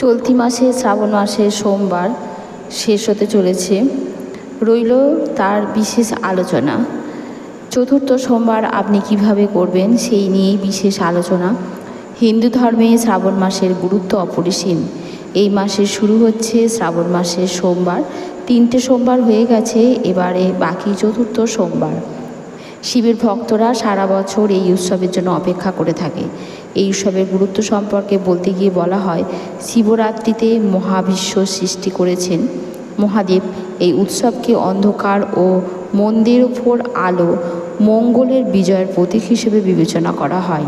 চলতি মাসে, শ্রাবণ মাসে, সোমবার শেষ হতে চলেছে। রইল তার বিশেষ আলোচনা। চতুর্থ সোমবার আপনি কীভাবে করবেন সেই নিয়েই বিশেষ আলোচনা। হিন্দু ধর্মে শ্রাবণ মাসের গুরুত্ব অপরিসীম। এই মাসে শুরু হচ্ছে শ্রাবণ মাসের সোমবার। তিনটে সোমবার হয়ে গেছে, এবারে বাকি চতুর্থ সোমবার। শিবের ভক্তরা সারা বছর এই উৎসবের জন্য অপেক্ষা করে থাকে। এই উৎসবের গুরুত্ব সম্পর্কে বলতে গিয়ে বলা হয়, শিবরাত্রিতে মহাবিশ্ব সৃষ্টি করেছেন। মহাদেব এই উৎসবকে অন্ধকার ও মন্দির ওপর আলো, মঙ্গলের বিজয়ের প্রতীক হিসেবে বিবেচনা করা হয়।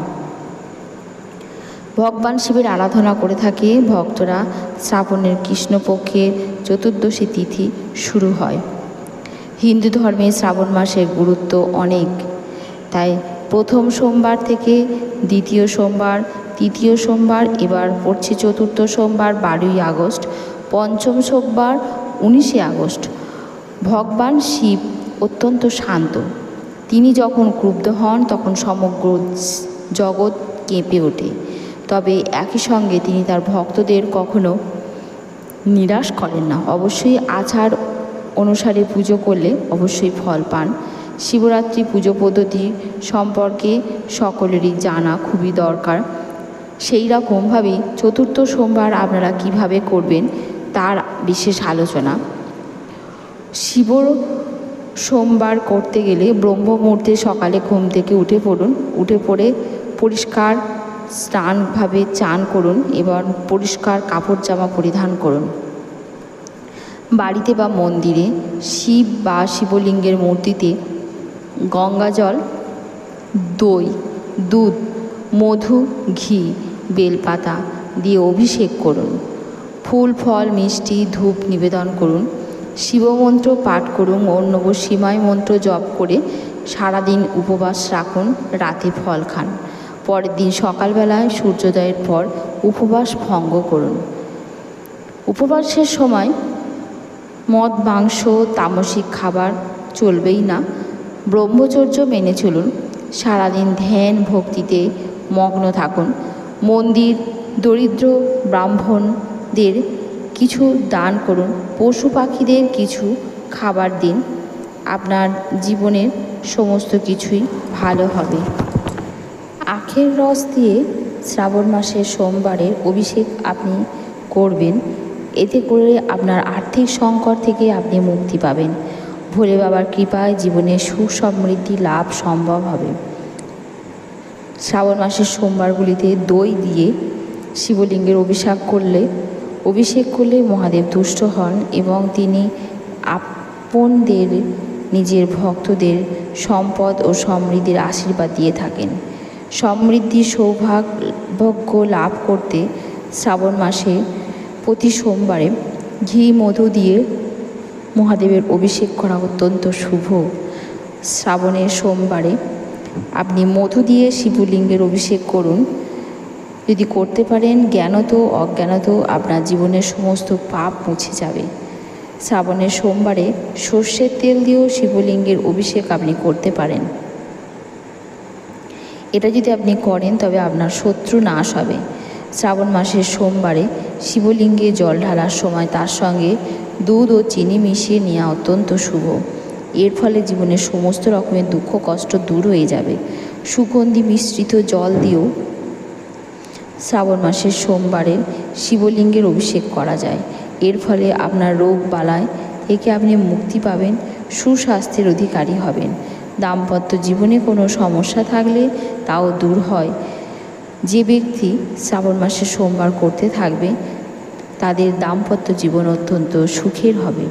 ভগবান শিবের আরাধনা করে থাকে ভক্তরা। শ্রাবণের কৃষ্ণপক্ষের চতুর্দশী তিথি শুরু হয়। হিন্দু ধর্মে শ্রাবণ মাসের গুরুত্ব অনেক, তাই প্রথম সোমবার থেকে দ্বিতীয় সোমবার, তৃতীয় সোমবার, এবার পড়ছে চতুর্থ সোমবার বারোই আগস্ট, পঞ্চম সোমবার উনিশে আগস্ট। ভগবান শিব অত্যন্ত শান্ত। তিনি যখন ক্রুব্ধ হন, তখন সমগ্র জগৎ কেঁপে ওঠে। তবে একই সঙ্গে তিনি তার ভক্তদের কখনো নিরাশ করেন না। অবশ্যই আচার অনুসারে পুজো করলে অবশ্যই ফল পান। শিবরাত্রি পুজো পদ্ধতি সম্পর্কে সকলেরই জানা খুবই দরকার। সেই রকমভাবেই চতুর্থ সোমবার আপনারা কীভাবে করবেন তার বিশেষ আলোচনা। শিব সোমবার করতে গেলে ব্রহ্ম মুহূর্তে সকালে ঘুম থেকে উঠে পড়ুন, উঠে পড়ে পরিষ্কার স্নানভাবে চান করুন এবং পরিষ্কার কাপড় জামা পরিধান করুন। বাড়িতে বা মন্দিরে শিব বা শিবলিঙ্গের মূর্তিতে গঙ্গা জল, দই, দুধ, মধু, ঘি, বেলপাতা দিয়ে অভিষেক করুন। ফুল, ফল, মিষ্টি, ধূপ নিবেদন করুন। শিবমন্ত্র পাঠ করুন ও নব সীমায় মন্ত্র জপ করে সারাদিন উপবাস রাখুন, রাতে ফল খান। পরের দিন সকালবেলায় সূর্যোদয়ের পর উপবাস ভঙ্গ করুন। উপবাসের সময় মদ, মাংস, তামসিক খাবার চলবেই না। ব্রহ্মচর্য মেনে চলুন। সারাদিন ধ্যান ভক্তিতে মগ্ন থাকুন। মন্দির, দরিদ্র ব্রাহ্মণদের কিছু দান করুন। পশু পাখিদের কিছু খাবার দিন। আপনার জীবনের সমস্ত কিছুই ভালো হবে। আখের রস দিয়ে শ্রাবণ মাসের সোমবারের অভিষেক আপনি করবেন। এতে করে আপনার আর্থিক সংকট থেকে আপনি মুক্তি পাবেন। ভোলে বাবার কৃপায় জীবনে সুখ সমৃদ্ধি লাভ সম্ভব হবে। শ্রাবণ মাসের সোমবারগুলিতে দই দিয়ে শিবলিঙ্গের অভিষেক করলে অভিষেক করলে মহাদেব তুষ্ট হন এবং তিনি আপনদের, নিজের ভক্তদের সম্পদ ও সমৃদ্ধির আশীর্বাদ দিয়ে থাকেন। সমৃদ্ধি সৌভাগ্য লাভ করতে শ্রাবণ মাসে প্রতি সোমবারে ঘি মধু দিয়ে মহাদেবের অভিষেক করা অত্যন্ত শুভ। শ্রাবণের সোমবারে আপনি মধু দিয়ে শিবলিঙ্গের অভিষেক করুন। যদি করতে পারেন, জ্ঞানত, অজ্ঞানত, আপনার জীবনের সমস্ত পাপ মুছে যাবে। শ্রাবণের সোমবারে সর্ষের তেল দিয়েও শিবলিঙ্গের অভিষেক আপনি করতে পারেন। এটা যদি আপনি করেন, তবে আপনার শত্রু নাশ হবে। শ্রাবণ মাসের সোমবারে শিবলিঙ্গে জল ঢালার সময় তার সঙ্গে দুধ ও চিনি মিশিয়ে নেওয়া অত্যন্ত শুভ। এর ফলে জীবনের সমস্ত রকমের দুঃখ, কষ্ট দূর হয়ে যাবে। সুগন্ধি মিশ্রিত জল দিয়েও শ্রাবণ মাসের সোমবারে শিবলিঙ্গের অভিষেক করা যায়। এর ফলে আপনার রোগ বালায় থেকে আপনি মুক্তি পাবেন, সুস্বাস্থ্যের অধিকারী হবেন। দাম্পত্য জীবনে কোনো সমস্যা থাকলে তাও দূর হয়। যে ব্যক্তি শ্রাবণ মাসে সোমবার করতে থাকবে তাদের দাম্পত্য জীবন অত্যন্ত সুখের হবে।